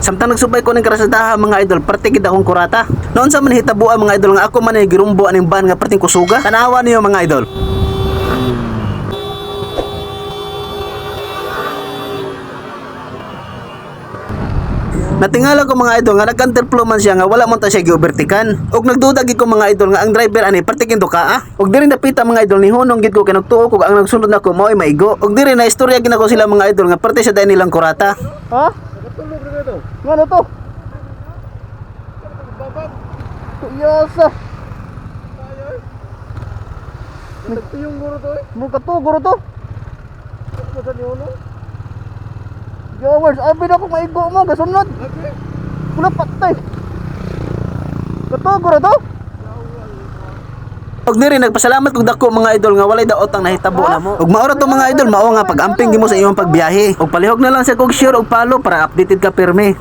Samtang nagsubay ko ng karasadaha mga idol, parte gid akong kurata. Noon sa man hitabuan mga idol nga ako man ay girumbo aning ban nga parting kusuga. Tanawa niyo mga idol. Natingala ko mga idol nga nagkanterflow man siya nga wala man ta siya giobertikan. Og nagduda ko mga idol nga ang driver ani partikin do ka ah. Og diri napita mga idol ni hunong gid ko kay ko ang nagsunod nako mao ay maigo. Og diri na istorya gid ako sila mga idol nga parte sa dai nilang kurata. Ha? Natulog na ito. Ano to? Babag. Yasa. Nagtiyong guro to eh. Mukha to, guro to. Sa niyo no? Gawers, abi na kung maigo mo, gasunod. Lagi. Wala patay. Kato, guro to. Og diri nagpasalamat kog dako mga idol nga walay daot ang nahitabo na mo. Og maoro to mga idol mao nga pag-amping gimo sa imong pagbiyahe. Og palihog na lang sa kog sure og palo para updated ka pirmi.